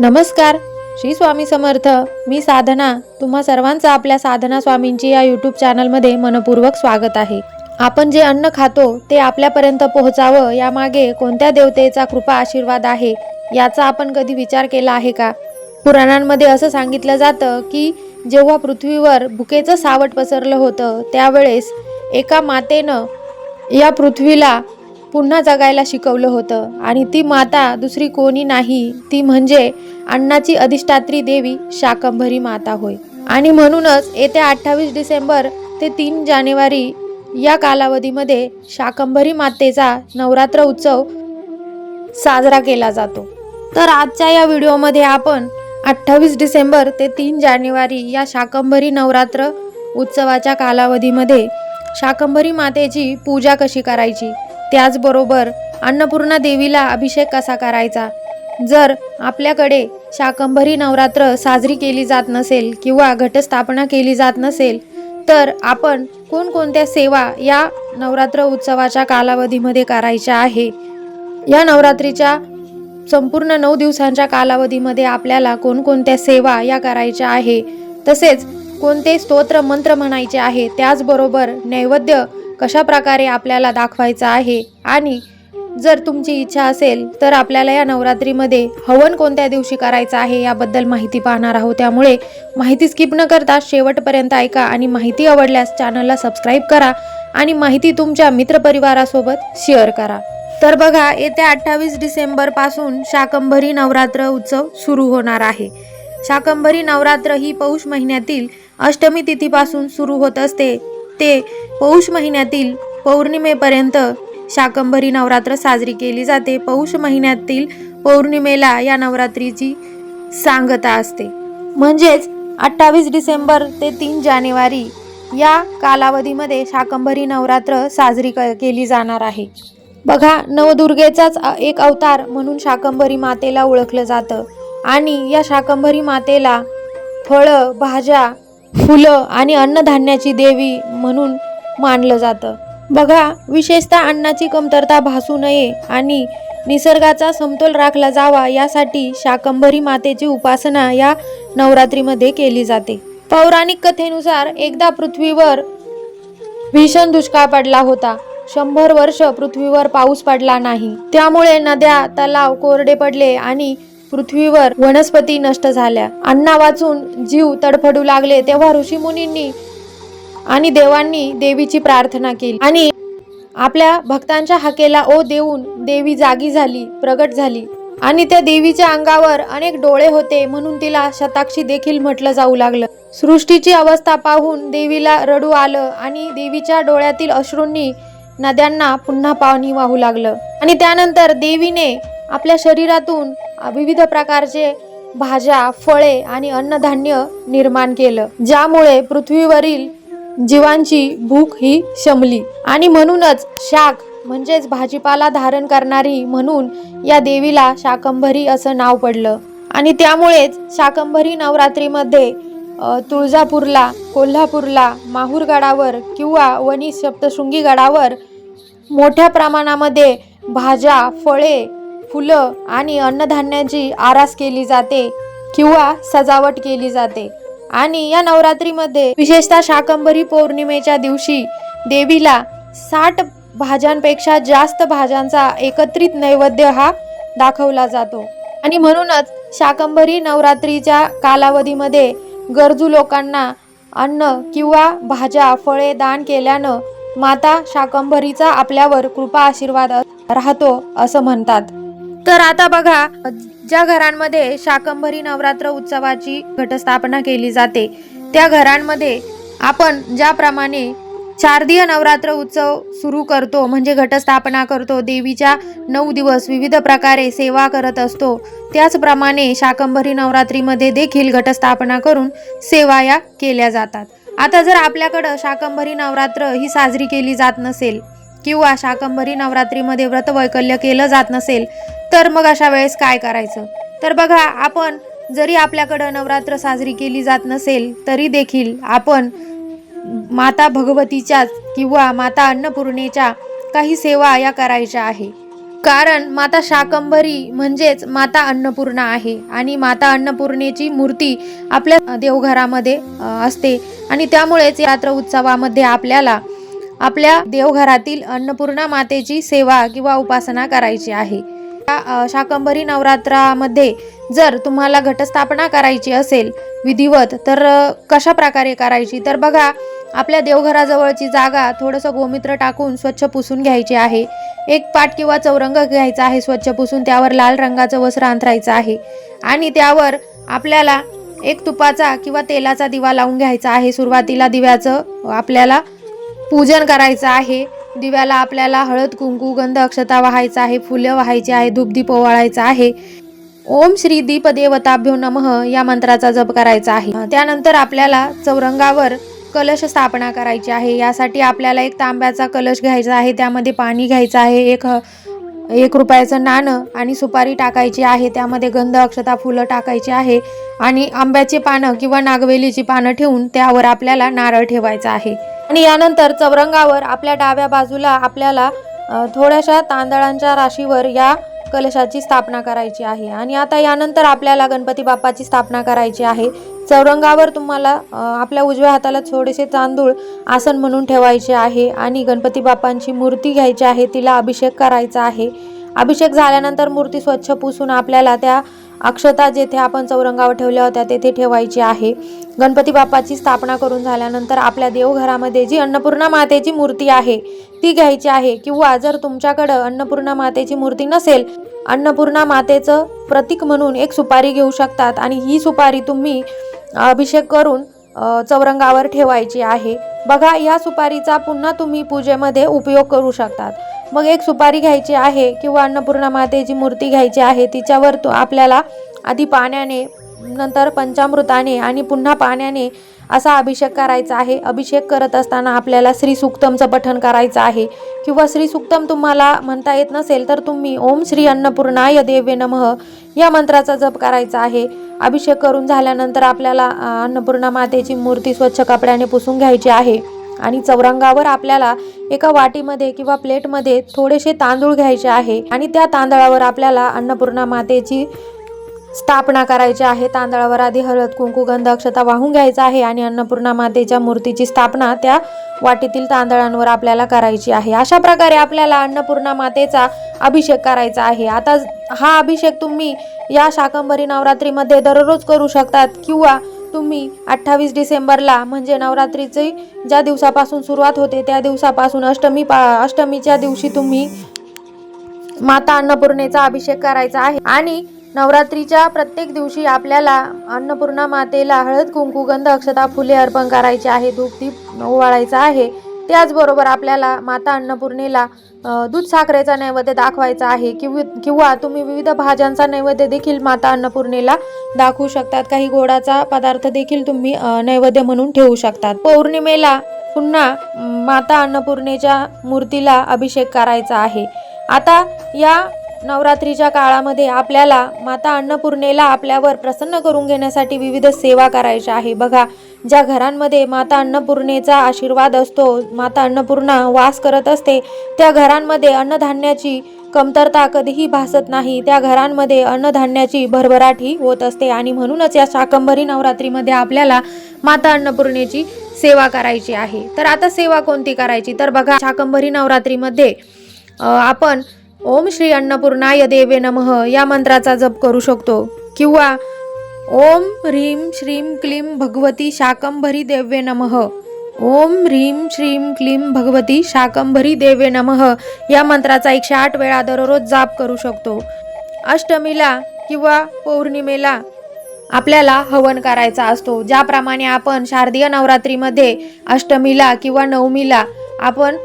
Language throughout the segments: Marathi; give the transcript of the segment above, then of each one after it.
नमस्कार. श्री स्वामी समर्थ. मी साधना. तुम्हा सर्वांचं आपल्या साधना स्वामींची या यूट्यूब चॅनलमध्ये मनपूर्वक स्वागत आहे. आपण जे अन्न खातो ते आपल्यापर्यंत पोहोचावं यामागे कोणत्या देवतेचा कृपा आशीर्वाद आहे याचा आपण कधी विचार केला आहे का? पुराणांमध्ये असं सांगितलं जातं की जेव्हा पृथ्वीवर भुकेचं सावट पसरलं होतं त्यावेळेस एका मातेनं या पृथ्वीला पुन्हा जगायला शिकवलं होतं. आणि ती माता दुसरी कोणी नाही ती म्हणजे अण्णाची अधिष्ठात्री देवी शाकंभरी माता होय. आणि म्हणूनच येत्या अठ्ठावीस डिसेंबर ते तीन जानेवारी या कालावधीमध्ये शाकंभरी मातेचा नवरात्र उत्सव साजरा केला जातो. तर आजच्या या व्हिडिओमध्ये आपण अठ्ठावीस डिसेंबर ते तीन जानेवारी या शाकंभरी नवरात्र उत्सवाच्या कालावधीमध्ये शाकंभरी मातेची पूजा कशी करायची? त्याचबरोबर अन्नपूर्णा देवीला अभिषेक कसा करायचा? जर आपल्याकडे शाकंभरी नवरात्र साजरी केली जात नसेल किंवा घटस्थापना केली जात नसेल तर आपण कोणकोणत्या सेवा या नवरात्र उत्सवाच्या कालावधीमध्ये करायच्या आहे? या नवरात्रीच्या संपूर्ण नऊ दिवसांच्या कालावधीमध्ये आपल्याला कोणकोणत्या सेवा या करायच्या आहे? तसेच कोणते स्तोत्र मंत्र म्हणायचे आहे? त्याचबरोबर नैवेद्य कशा प्रकारे आपल्याला दाखवायचा आहे? आणि जर तुमची इच्छा असेल तर आपल्याला या नवरात्रीमध्ये हवन कोणत्या दिवशी करायचं आहे याबद्दल माहिती पाहणार आहोत. त्यामुळे माहिती स्किप न करता शेवटपर्यंत ऐका आणि माहिती आवडल्यास चॅनलला सबस्क्राईब करा आणि माहिती तुमच्या मित्रपरिवारासोबत शेअर करा. तर बघा येत्या अठ्ठावीस डिसेंबरपासून शाकंभरी नवरात्र उत्सव सुरू होणार आहे. शाकंभरी नवरात्र ही पौष महिन्यातील अष्टमी तिथीपासून सुरू होत असते. ते पौष महिन्यातील पौर्णिमेपर्यंत शाकंभरी नवरात्र साजरी केली जाते. पौष महिन्यातील पौर्णिमेला या नवरात्रीची सांगता असते. म्हणजेच अठ्ठावीस डिसेंबर ते तीन जानेवारी या कालावधीमध्ये शाकंभरी नवरात्र साजरी क- केली जाणार आहे. बघा नवदुर्गेचाच एक अवतार म्हणून शाकंभरी मातेला ओळखलं जातं. आणि या शाकंभरी मातेला फळं भाज्या फुलं आणि अन्नधान्याची देवी म्हणून मानलं जातं. बघा विशेषतः अन्नाची कमतरता भासू नये आणि निसर्गाचा समतोल राखला जावा यासाठी शाकंभरी मातेची उपासना या नवरात्रीमध्ये केली जाते. पौराणिक कथेनुसार एकदा पृथ्वीवर भीषण दुष्काळ पडला होता. शंभर वर्ष पृथ्वीवर पाऊस पडला नाही. त्यामुळे नद्या तलाव कोरडे पडले आणि पृथ्वीवर वनस्पती नष्ट झाल्या. अन्ना वाचून जीव तडफडू लागले तेव्हा ऋषीमुनींनी आणि देवांनी देवीची प्रार्थना केली. आणि आपल्या भक्तांच्या हाकेला ओ देऊन देवी जागी झाली प्रगट झाली. आणि त्या देवीच्या अंगावर अनेक डोळे होते म्हणून तिला शताक्षी देखील म्हटलं जाऊ लागलं. सृष्टीची अवस्था पाहून देवीला रडू आलं आणि देवीच्या डोळ्यातील अश्रूंनी नद्यांना पुन्हा पाणी वाहू लागलं. आणि त्यानंतर देवीने आपल्या शरीरातून विविध प्रकारचे भाज्या फळे आणि अन्नधान्य निर्माण केलं. ज्यामुळे पृथ्वीवरील जीवांची भूक ही शमली. आणि म्हणूनच शाक म्हणजेच भाजीपाला धारण करणारी म्हणून या देवीला शाकंभरी असं नाव पडलं. आणि त्यामुळेच शाकंभरी नवरात्रीमध्ये तुळजापूरला कोल्हापूरला माहूरगडावर किंवा वणी सप्तशृंगी गडावर मोठ्या प्रमाणामध्ये भाज्या फळे फुलं आणि अन्नधान्याची आरास केली जाते किंवा सजावट केली जाते. आणि या नवरात्रीमध्ये विशेषतः शाकंभरी पौर्णिमेच्या दिवशी देवीला साठ भाज्यांपेक्षा जास्त भाज्यांचा एकत्रित नैवेद्य हा दाखवला जातो. आणि म्हणूनच शाकंभरी नवरात्रीच्या कालावधीमध्ये गरजू लोकांना अन्न किंवा भाज्या फळे दान केल्यानं माता शाकंभरीचा आपल्यावर कृपा आशीर्वाद राहतो असं म्हणतात. तर आता बघा ज्या घरांमध्ये शाकंभरी नवरात्र उत्सवाची घटस्थापना केली जाते त्या घरांमध्ये आपण ज्याप्रमाणे शारदीय नवरात्र उत्सव सुरू करतो म्हणजे घटस्थापना करतो देवीच्या नऊ दिवस विविध प्रकारे सेवा करत असतो त्याचप्रमाणे शाकंभरी नवरात्रीमध्ये देखील घटस्थापना करून सेवा या केल्या जातात. आता जर आपल्याकडं शाकंभरी नवरात्र ही साजरी केली जात नसेल किंवा शाकंभरी नवरात्रीमध्ये व्रतवैकल्य केलं जात नसेल तर मग अशा वेळेस काय करायचं? तर बघा आपण जरी आपल्याकडं नवरात्र साजरी केली जात नसेल तरी देखील आपण माता भगवतीच्याच किंवा माता अन्नपूर्णेच्या काही सेवा या करायच्या आहे. कारण माता शाकंभरी म्हणजेच माता अन्नपूर्णा आहे आणि माता अन्नपूर्णेची मूर्ती आपल्या देवघरामध्ये असते. आणि त्यामुळेच रात्र उत्सवामध्ये आपल्याला आपल्या देवघरातील अन्नपूर्णा मातेची सेवा किंवा उपासना करायची आहे. शाकंभरी नवरात्रामध्ये जर तुम्हाला घटस्थापना करायची असेल विधिवत तर कशा प्रकारे करायची? तर बघा आपल्या देवघराजवळची जागा थोडंसं गोमित्र टाकून स्वच्छ पुसून घ्यायची आहे. एक पाट किंवा चौरंग घ्यायचा आहे स्वच्छ पुसून त्यावर लाल रंगाचं वस्त्र अंथरायचं आहे. आणि त्यावर आपल्याला एक तुपाचा किंवा तेलाचा दिवा लावून घ्यायचा आहे. सुरुवातीला दिव्याचं आपल्याला पूजन करायचं आहे. दिव्याला आपल्याला हळद कुंकू गंध अक्षता वाहायचा आहे फुलं वाहायची आहे धूपदीप ओवाळायचा आहे. ओम श्री दीप देवताभ्यो नमः या मंत्राचा जप करायचा आहे. त्यानंतर आपल्याला चौरंगावर कलश स्थापना करायची आहे. यासाठी आपल्याला एक तांब्याचा कलश घ्यायचा आहे. त्यामध्ये पाणी घ्यायचं आहे. एक ह- एक रुपयाचं नाणं आणि सुपारी टाकायची आहे. त्यामध्ये गंध अक्षता फुलं टाकायची आहे. आणि आंब्याची पानं किंवा नागवेलीची पानं ठेवून त्यावर आपल्याला नारळ ठेवायचा आहे. आणि यानंतर चौरंगावर आपल्या डाव्या बाजूला आपल्याला थोड्याशा तांदळांच्या राशीवर या कलशाची स्थापना करायची आहे. आणि आता यानंतर आपल्याला गणपती बाप्पाची स्थापना करायची आहे. चौरंगावर तुम्हाला आपल्या उजव्या हाताला थोडेसे तांदूळ आसन म्हणून ठेवायचे आहे. आणि गणपती बाप्पांची मूर्ती घ्यायची आहे तिला अभिषेक करायचा आहे. अभिषेक झाल्यानंतर मूर्ती स्वच्छ पुसून आपल्याला त्या अक्षता जेथे आपण चौरंगावर ठेवल्या होत्या तेथे ठेवायची आहे. गणपती बाप्पाची स्थापना करून झाल्यानंतर आपल्या देवघरामध्ये जी अन्नपूर्णा मातेची मूर्ती आहे ती घ्यायची आहे. किंवा जर तुमच्याकडं अन्नपूर्णा मातेची मूर्ती नसेल अन्नपूर्णा मातेचं प्रतीक म्हणून एक सुपारी घेऊ शकतात. आणि ही सुपारी तुम्ही अभिषेक करून चौरंगावर ठेवायची आहे. बघा या सुपारीचा पुन्हा तुम्ही पूजेमध्ये उपयोग करू शकतात. मग एक सुपारी घ्यायची आहे किंवा अन्नपूर्णा मातेची मूर्ती घ्यायची आहे. तिच्यावर तो आपल्याला आधी पाण्याने नंतर पंचामृताने आणि पुन्हा पाण्याने असा अभिषेक करायचा आहे. अभिषेक करत असताना आपल्याला श्री सुक्तमचं पठण करायचं आहे. किंवा श्री सुक्तम तुम्हाला म्हणता येत नसेल तर तुम्ही ओम श्री अन्नपूर्णाय देवे नमः या मंत्राचा जप करायचा आहे. अभिषेक करून झाल्यानंतर आपल्याला अन्नपूर्णा मातेची मूर्ती स्वच्छ कपड्याने पुसून घ्यायची आहे. आणि चौरंगावर आपल्याला एका वाटीमध्ये किंवा प्लेटमध्ये थोडेसे तांदूळ घ्यायचे आहे. आणि त्या तांदळावर आपल्याला अन्नपूर्णा मातेची स्थापना करायची आहे. तांदळावर आधी हळद कुंकू गंध अक्षता वाहून घ्यायचा आहे आणि अन्नपूर्णा मातेच्या मूर्तीची स्थापना त्या वाटीतील तांदळांवर आपल्याला करायची आहे. अशा प्रकारे आपल्याला अन्नपूर्णा मातेचा अभिषेक करायचा आहे. आता हा अभिषेक तुम्ही या शाकंभरी नवरात्रीमध्ये दररोज करू शकतात किंवा तुम्ही अठ्ठावीस डिसेंबरला म्हणजे नवरात्रीची ज्या दिवसापासून सुरुवात होते त्या दिवसापासून अष्टमी पा अष्टमीच्या दिवशी तुम्ही माता अन्नपूर्णेचा अभिषेक करायचा आहे. आणि नवरात्रीच्या प्रत्येक दिवशी आपल्याला अन्नपूर्णा मातेला हळद कुंकू गंध अक्षता फुले अर्पण करायचे आहे. धूपदीप ओवाळायचा आहे. त्याचबरोबर आपल्याला माता अन्नपूर्णेला दूध साखरेचा नैवेद्य दाखवायचा आहे. किंवा किंवा तुम्ही विविध भाज्यांचा नैवेद्य देखील माता अन्नपूर्णेला दाखवू शकतात. काही गोडाचा पदार्थ देखील तुम्ही नैवेद्य म्हणून ठेवू शकतात. पौर्णिमेला पुन्हा माता अन्नपूर्णेच्या मूर्तीला अभिषेक करायचा आहे. आता या नवरात्रीच्या काळामध्ये आपल्याला माता अन्नपूर्णेला आपल्यावर प्रसन्न करून घेण्यासाठी विविध सेवा करायच्या आहे. बघा ज्या घरांमध्ये माता अन्नपूर्णेचा आशीर्वाद असतो माता अन्नपूर्णा वास करत असते त्या घरांमध्ये अन्नधान्याची कमतरता कधीही भासत नाही. त्या घरांमध्ये अन्नधान्याची भरभराट ही होत असते आणि म्हणूनच या शाकंभरी नवरात्रीमध्ये आपल्याला माता अन्नपूर्णेची सेवा करायची आहे. तर आता सेवा कोणती करायची? तर बघा शाकंभरी नवरात्रीमध्ये आपण ओम श्री अन्नपूर्णाय देवे नमः या मंत्राचा जप करू शकतो. किंवा ओम ह्रीं श्रीं क्लीं भगवती शाकंभरी देवे नमः. ओम ह्रीं श्रीं क्लीं भगवती शाकंभरी देवे नमः या मंत्राचा एकशे आठ वेळा दररोज जाप करू शकतो. अष्टमीला किंवा पौर्णिमेला आपल्याला हवन करायचा असतो. ज्याप्रमाणे आपण शारदीय नवरात्रीमध्ये अष्टमीला किंवा नवमीला आपण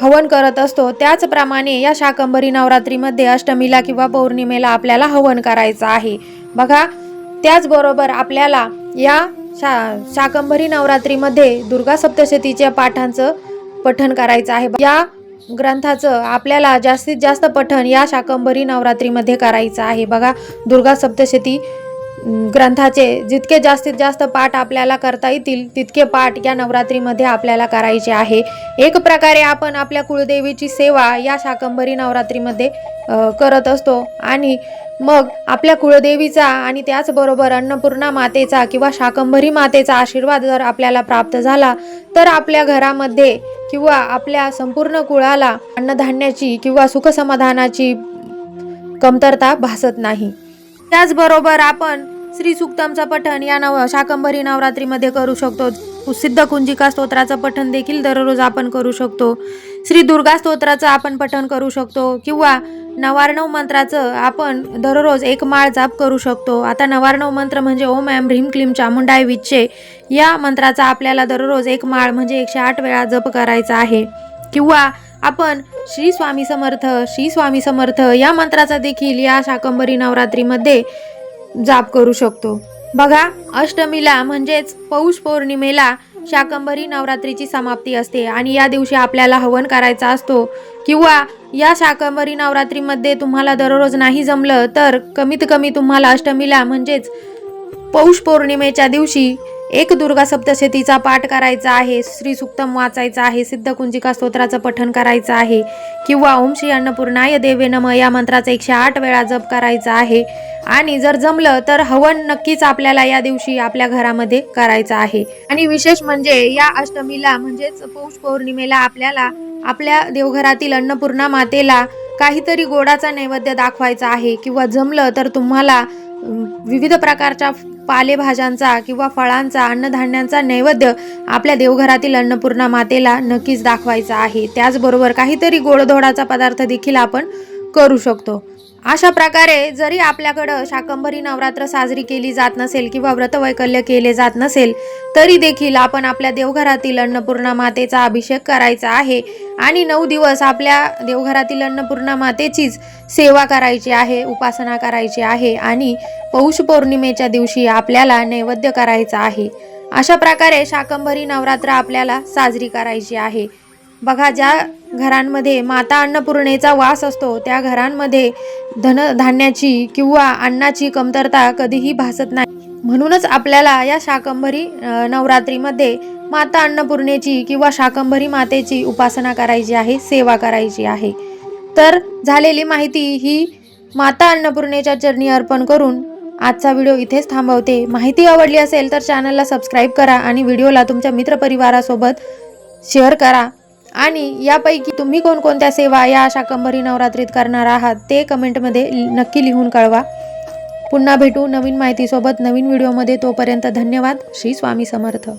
हवन करत असतो. त्याचप्रमाणे या शाकंभरी नवरात्रीमध्ये अष्टमीला किंवा पौर्णिमेला आपल्याला हवन करायचं आहे. बघा त्याचबरोबर आपल्याला या शा शाकंभरी नवरात्रीमध्ये दुर्गा सप्तशतीच्या पाठांचं पठण करायचं आहे. या ग्रंथाचं आपल्याला जास्तीत जास्त पठण या शाकंभरी नवरात्रीमध्ये करायचं आहे. बघा दुर्गा सप्तशती ग्रंथाचे जितके जास्तीत जास्त पाठ आपल्याला करता येतील तितके पाठ या नवरात्रीमध्ये आपल्याला करायचे आहे. एक प्रकारे आपण आपल्या कुळदेवीची सेवा या शाकंभरी नवरात्रीमध्ये करत असतो. आणि मग आपल्या कुळदेवीचा आणि त्याचबरोबर अन्नपूर्णा मातेचा किंवा शाकंभरी मातेचा आशीर्वाद जर आपल्याला प्राप्त झाला तर आपल्या घरामध्ये किंवा आपल्या संपूर्ण कुळाला अन्नधान्याची किंवा सुखसमाधानाची कमतरता भासत नाही. त्याचबरोबर आपण श्री सुक्तमचं पठण. या नव शाकंभरी नवरात्रीमध्ये करू शकतो. सिद्ध कुंजिका स्तोत्राचं पठण देखील दररोज आपण करू शकतो. श्री दुर्गा स्तोत्राचं आपण पठण करू शकतो. किंवा नवार्णव मंत्राचं आपण दररोज एक माळ जाप करू शकतो. आता नवार्णव मंत्र म्हणजे ओम ॲम ह्रीम क्लीम चामुंडाय विच्चे. या मंत्राचा आपल्याला दररोज एक माळ म्हणजे एकशे आठ वेळा जप करायचा आहे. किंवा आपण श्री स्वामी समर्थ श्री स्वामी समर्थ या मंत्राचा देखील या शाकंभरी नवरात्रीमध्ये जाप करू शकतो. बघा अष्टमीला म्हणजेच पौष पौर्णिमेला शाकंभरी नवरात्रीची समाप्ती असते आणि या दिवशी आपल्याला हवन करायचा असतो. किंवा या शाकंभरी नवरात्रीमध्ये तुम्हाला दररोज नाही जमलं तर कमीत कमी तुम्हाला अष्टमीला म्हणजेच पौष पौर्णिमेच्या दिवशी एक दुर्गा सप्तशतीचा पाठ करायचा आहे श्री सुक्तम वाचायचा आहे सिद्धकुंजिका स्तोत्राचं पठण करायचं आहे किंवा ओम श्री अन्नपूर्णाय देवे नम या मंत्राचा एकशे आठ वेळा जप करायचा आहे. आणि जर जमलं तर हवन नक्कीच आपल्याला या दिवशी आपल्या घरामध्ये करायचं आहे. आणि विशेष म्हणजे या अष्टमीला म्हणजेच पौष पौर्णिमेला आपल्याला आपल्या देवघरातील अन्नपूर्णा मातेला काहीतरी गोडाचा नैवेद्य दाखवायचा आहे. किंवा जमलं तर तुम्हाला विविध प्रकारच्या पालेभाज्यांचा किंवा फळांचा अन्नधान्यांचा नैवेद्य आपल्या देवघरातील अन्नपूर्णा मातेला नक्कीच दाखवायचा आहे. त्याचबरोबर काहीतरी गोडधोडाचा पदार्थ देखील आपण करू शकतो. अशा प्रकारे जरी आपल्याकडं शाकंभरी नवरात्र साजरी केली जात नसेल किंवा व्रतवैकल्य केले जात नसेल तरी देखील आपण आपल्या देवघरातील अन्नपूर्णा मातेचा अभिषेक करायचा आहे. आणि नऊ दिवस आपल्या देवघरातील अन्नपूर्णा मातेचीच सेवा करायची आहे उपासना करायची आहे आणि पौष पौर्णिमेच्या दिवशी आपल्याला नैवेद्य करायचा आहे. अशा प्रकारे शाकंभरी नवरात्र आपल्याला साजरी करायची आहे. बघा ज्या घरांमध्ये माता अन्नपूर्णेचा वास असतो त्या घरांमध्ये धनधान्याची किंवा अन्नाची कमतरता कधीही भासत नाही. म्हणूनच आपल्याला या शाकंभरी नवरात्रीमध्ये माता अन्नपूर्णेची किंवा शाकंभरी मातेची उपासना करायची आहे सेवा करायची आहे. तर झालेली माहिती ही माता अन्नपूर्णेच्या चरणी अर्पण करून आजचा व्हिडिओ इथेच थांबवते. माहिती आवडली असेल तर चॅनलला सबस्क्राईब करा आणि व्हिडिओला तुमच्या मित्रपरिवारासोबत शेअर करा. आणि यापैकी तुम्ही कोणकोणत्या सेवा या शाकंभरी नवरात्रीत करणार आहात ते कमेंटमध्ये नक्की लिहून कळवा. पुन्हा भेटू नवीन माहितीसोबत नवीन व्हिडिओमध्ये तोपर्यंत धन्यवाद. श्री स्वामी समर्थ.